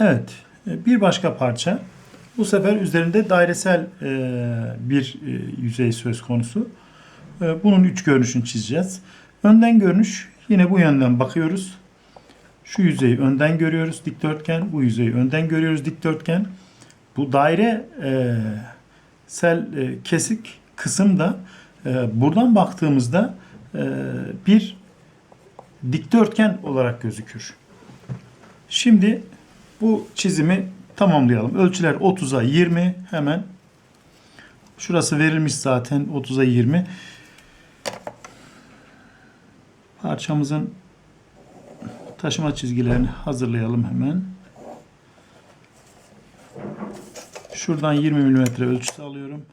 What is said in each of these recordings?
Evet, e, bir başka parça. Bu sefer üzerinde dairesel e, bir e, yüzey söz konusu. Bunun üç görünüşünü çizeceğiz. Önden görünüş yine bu yönden bakıyoruz. Şu yüzeyi önden görüyoruz dikdörtgen. Bu yüzeyi önden görüyoruz dikdörtgen. Bu daire sel e, kesik kısımda e, buradan baktığımızda bir dikdörtgen olarak gözükür. Şimdi bu çizimi tamamlayalım. Ölçüler 30'a 20 hemen. Şurası verilmiş zaten 30'a 20. Parçamızın taşıma çizgilerini hazırlayalım hemen. Şuradan 20 mm ölçüsü alıyorum.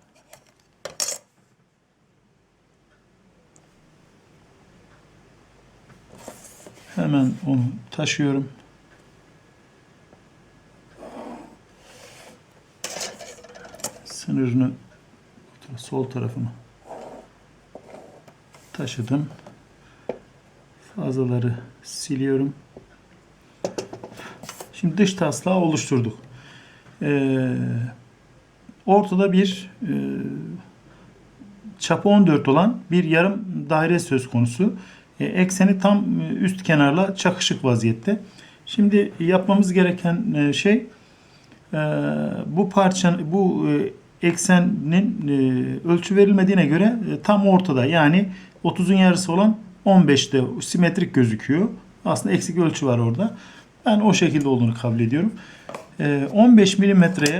Hemen onu taşıyorum. Sınırını sol tarafını taşıdım. Fazlaları siliyorum. Şimdi dış taslağı oluşturduk. Ee, ortada bir e, çapı 14 olan bir yarım daire söz konusu. E, ekseni tam e, üst kenarla çakışık vaziyette. Şimdi yapmamız gereken e, şey e, bu parçanın bu eksenin e, ölçü verilmediğine göre e, tam ortada. Yani 30'un yarısı olan 15'te simetrik gözüküyor. Aslında eksik ölçü var orada. Ben o şekilde olduğunu kabul ediyorum. E, 15 milimetreye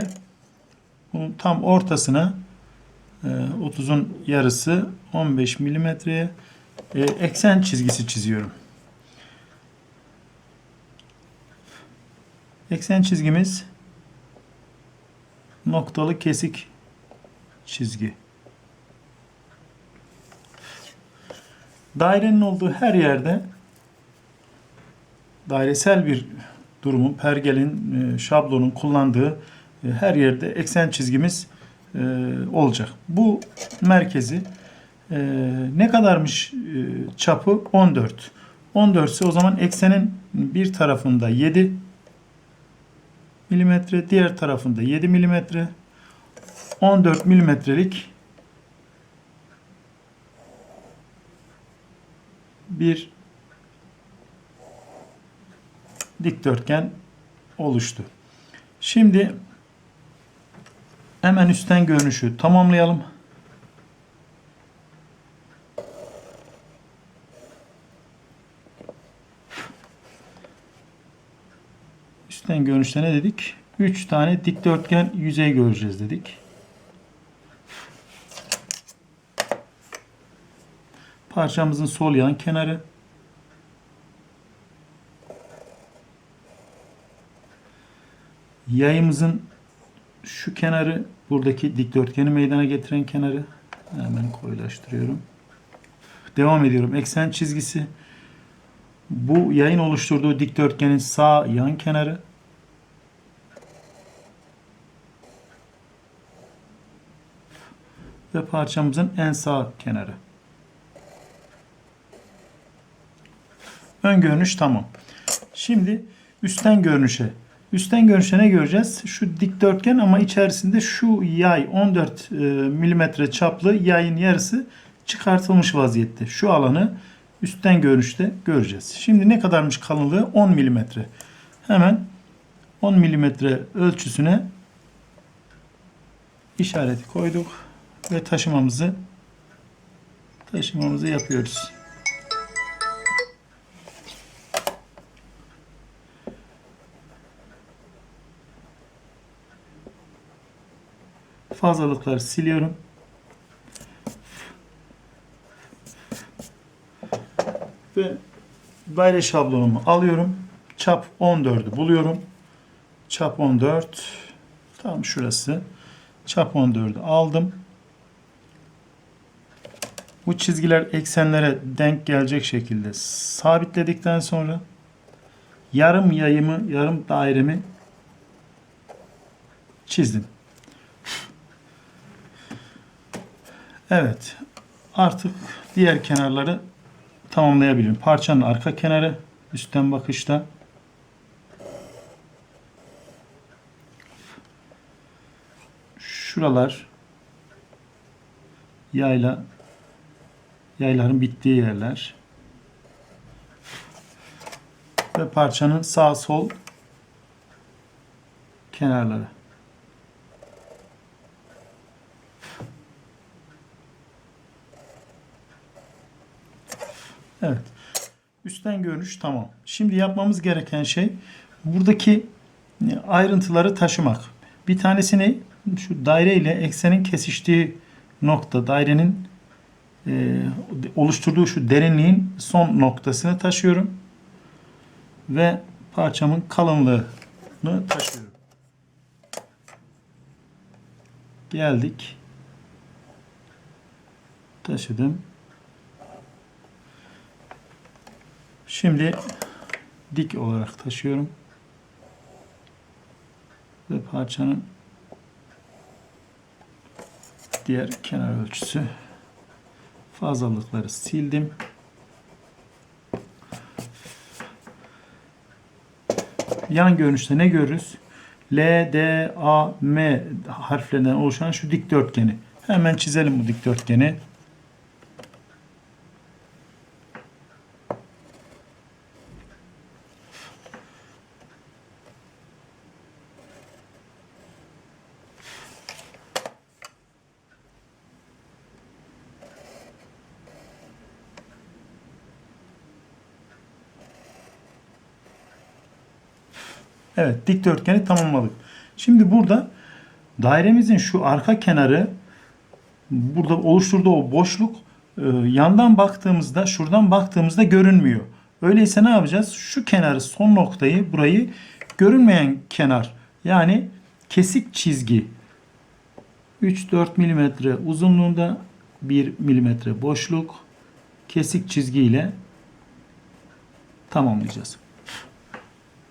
bunun tam ortasına e, 30'un yarısı 15 milimetreye e, eksen çizgisi çiziyorum. Eksen çizgimiz noktalı kesik çizgi. Dairenin olduğu her yerde dairesel bir durumun, pergelin, e, şablonun kullandığı e, her yerde eksen çizgimiz e, olacak. Bu merkezi ne kadarmış çapı? 14. 14 ise o zaman eksenin bir tarafında 7 milimetre, diğer tarafında 7 milimetre, 14 milimetrelik bir dikdörtgen oluştu. Şimdi hemen üstten görünüşü tamamlayalım. Üstten görünüşte ne dedik? 3 tane dikdörtgen yüzey göreceğiz dedik. Parçamızın sol yan kenarı. Yayımızın şu kenarı buradaki dikdörtgeni meydana getiren kenarı hemen koyulaştırıyorum. Devam ediyorum. Eksen çizgisi. Bu yayın oluşturduğu dikdörtgenin sağ yan kenarı. Ve parçamızın en sağ kenarı. Ön görünüş tamam. Şimdi üstten görünüşe. Üstten görünüşte ne göreceğiz? Şu dikdörtgen ama içerisinde şu yay 14 e, milimetre çaplı yayın yarısı çıkartılmış vaziyette. Şu alanı üstten görünüşte göreceğiz. Şimdi ne kadarmış kalınlığı? 10 milimetre. Hemen 10 milimetre ölçüsüne işareti koyduk ve taşımamızı taşımamızı yapıyoruz. Fazlalıkları siliyorum. Ve daire şablonumu alıyorum. Çap 14'ü buluyorum. Çap 14 tam şurası. Çap 14'ü aldım. Bu çizgiler eksenlere denk gelecek şekilde sabitledikten sonra yarım yayımı, yarım dairemi çizdim. Evet. Artık diğer kenarları tamamlayabilirim. Parçanın arka kenarı üstten bakışta. Şuralar yayla yayların bittiği yerler. Ve parçanın sağ sol kenarları. Evet. Üstten görünüş tamam. Şimdi yapmamız gereken şey buradaki e, ayrıntıları taşımak. Bir tanesini şu daire ile eksenin kesiştiği nokta dairenin e, oluşturduğu şu derinliğin son noktasını taşıyorum. Ve parçamın kalınlığını taşıyorum. Geldik. Taşıdım. Şimdi dik olarak taşıyorum. Ve parçanın diğer kenar ölçüsü fazlalıkları sildim. Yan görünüşte ne görürüz? L, D, A, M harflerinden oluşan şu dikdörtgeni. Hemen çizelim bu dikdörtgeni. Evet dikdörtgeni tamamladık. Şimdi burada dairemizin şu arka kenarı burada oluşturduğu o boşluk e, yandan baktığımızda şuradan baktığımızda görünmüyor. Öyleyse ne yapacağız? Şu kenarı son noktayı burayı görünmeyen kenar yani kesik çizgi 3-4 milimetre uzunluğunda 1 milimetre boşluk kesik çizgi ile tamamlayacağız.